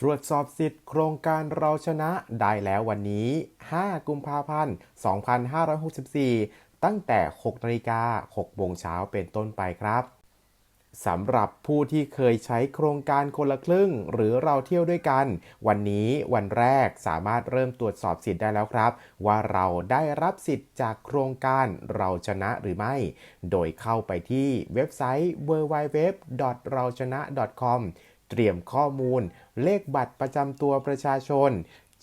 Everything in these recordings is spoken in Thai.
ตรวจสอบสิทธิ์โครงการเราชนะได้แล้ววันนี้ 5 กุมภาพันธ์ 2564 ตั้งแต่ 6นาฬิกา6โมงเช้าเป็นต้นไปครับสำหรับผู้ที่เคยใช้โครงการคนละครึ่ง หรือเราเที่ยวด้วยกัน วันนี้วันแรกสามารถเริ่มตรวจสอบสิทธิ์ได้แล้วครับ ว่าเราได้รับสิทธิ์จากโครงการเราชนะหรือไม่ โดยเข้าไปที่เว็บไซต์ www. เราชนะ .com เตรียมข้อมูล เลขบัตรประจำตัวประชาชน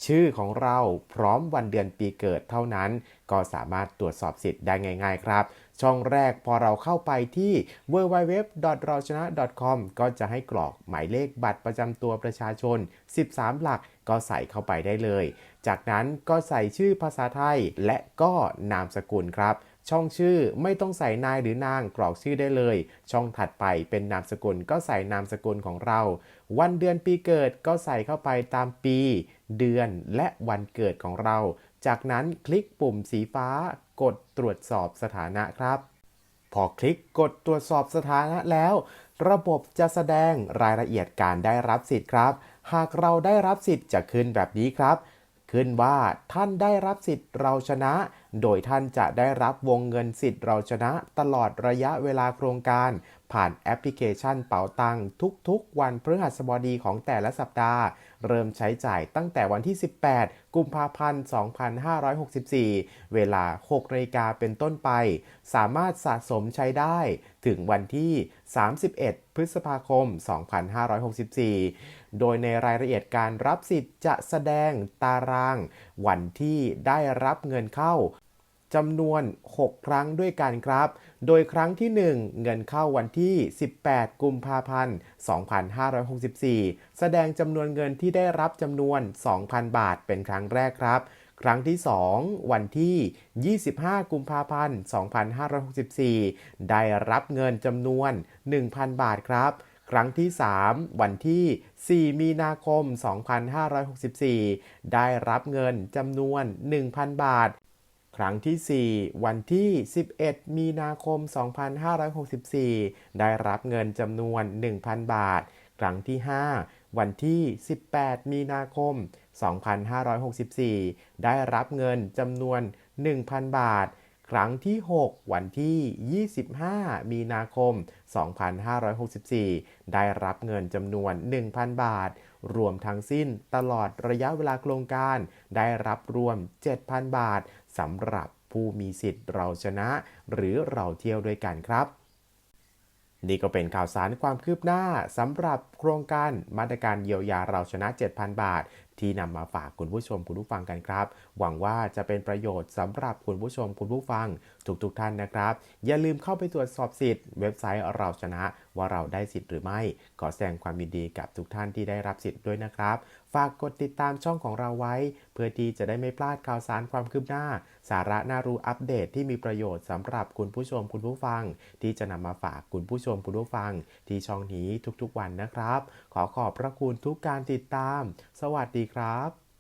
ชื่อของเราพร้อมวันเดือนปีเกิดเท่านั้น ก็สามารถตรวจสอบสิทธิ์ได้ง่าย ๆ ครับ ช่องแรกพอเราเข้าไปที่ www. เราชนะ .com ก็จะให้กรอกหมายเลขบัตรประจำตัวประชาชน 13 หลักก็ใส่เข้าไปได้เลย จากนั้นก็ใส่ชื่อภาษาไทยและก็นามสกุลครับ ช่องชื่อไม่ต้องใส่นายหรือนางกรอกชื่อได้เลย ช่องถัดไปเป็นนามสกุลก็ใส่นามสกุลของเรา วันเดือนปีเกิดก็ใส่เข้าไปตามปี เดือนและวันเกิดของเรา จากนั้นคลิกปุ่มสีฟ้ากดตรวจสอบสถานะครับ พอคลิกกดตรวจสอบสถานะแล้ว ระบบจะแสดงรายละเอียดการได้รับสิทธิ์ครับ หากเราได้รับสิทธิ์จะขึ้นแบบนี้ครับ ขึ้นว่าท่านได้รับสิทธิ์เราชนะโดยท่านจะได้รับวงเงินสิทธิ์เราชนะตลอดระยะเวลาโครงการ ผ่านแอปพลิเคชันเป๋าตังทุกๆ วันพฤหัสบดีของแต่ละสัปดาห์ เริ่มใช้จ่ายตั้งแต่วันที่ 18 กุมภาพันธ์ 2564 เวลา6นาฬิกาเป็นต้นไป สามารถสะสมใช้ได้ถึงวันที่ 31 พฤษภาคม 2564 โดยในรายละเอียดการรับสิทธิ์จะแสดงตาราง วันที่ได้รับเงินเข้า จำนวน 6 ครั้งด้วยกันครับ โดยครั้งที่ 1 เงินเข้าวันที่ 18 กุมภาพันธ์ 2564 แสดงจำนวนเงินที่ได้รับจำนวน 2,000 บาทเป็นครั้งแรกครับครั้งที่ 2 วันที่ 25 กุมภาพันธ์ 2564 ได้รับเงินจำนวน 1,000 บาทครับ ครั้งที่ 3 วันที่ 4 มีนาคม 2564 ได้รับเงินจำนวน 1,000 บาท รั้งที่ 4 วันที่ 11 มีนาคม 2564 ได้รับเงินจำนวน 1,000 บาท ครั้งที่ 5 วันที่ 18 มีนาคม 2564 ได้รับเงินจำนวน 1,000 บาท ครั้งที่ 6 วันที่ 25 มีนาคม 2564 ได้รับเงินจำนวน 1,000 บาท รวมทั้งสิ้นตลอดระยะเวลาโครงการ ได้รับรวม 7,000 บาทสำหรับผู้มีสิทธิ์เราชนะ หรือเราเที่ยวด้วยกันครับนี่ก็เป็นข่าวสารความคืบหน้าสำหรับโครงการมาตรการเยียวยาเราชนะ 7,000 บาท ที่นำมาฝากคุณผู้ชมคุณผู้ฟังกันครับ หวังว่าจะเป็นประโยชน์สำหรับคุณผู้ชมคุณผู้ฟัง ทุกๆทท่านนะครับ อย่าลืมเข้าไปตรวจสอบสิทธิ์เว็บไซต์เราชนะว่าเราได้สิทธิ์หรือไม่ ขอแสดงความยินดีกับทุกท่านที่ได้รับสิทธิ์ด้วยนะครับ ฝากกดติดตามช่องของเราไว้ เพื่อที่จะได้ไม่พลาดข่าวสารความคืบหน้า สาระน่ารู้อัปเดตที่มีประโยชน์สำหรับคุณผู้ชมคุณผู้ฟัง ที่จะนำมาฝากคุณผู้ชมคุณผู้ฟัง ที่ช่องนี้ทุกๆวันนะครับ ขอขอบพระคุณทุกการติดตาม สวัสดีครับ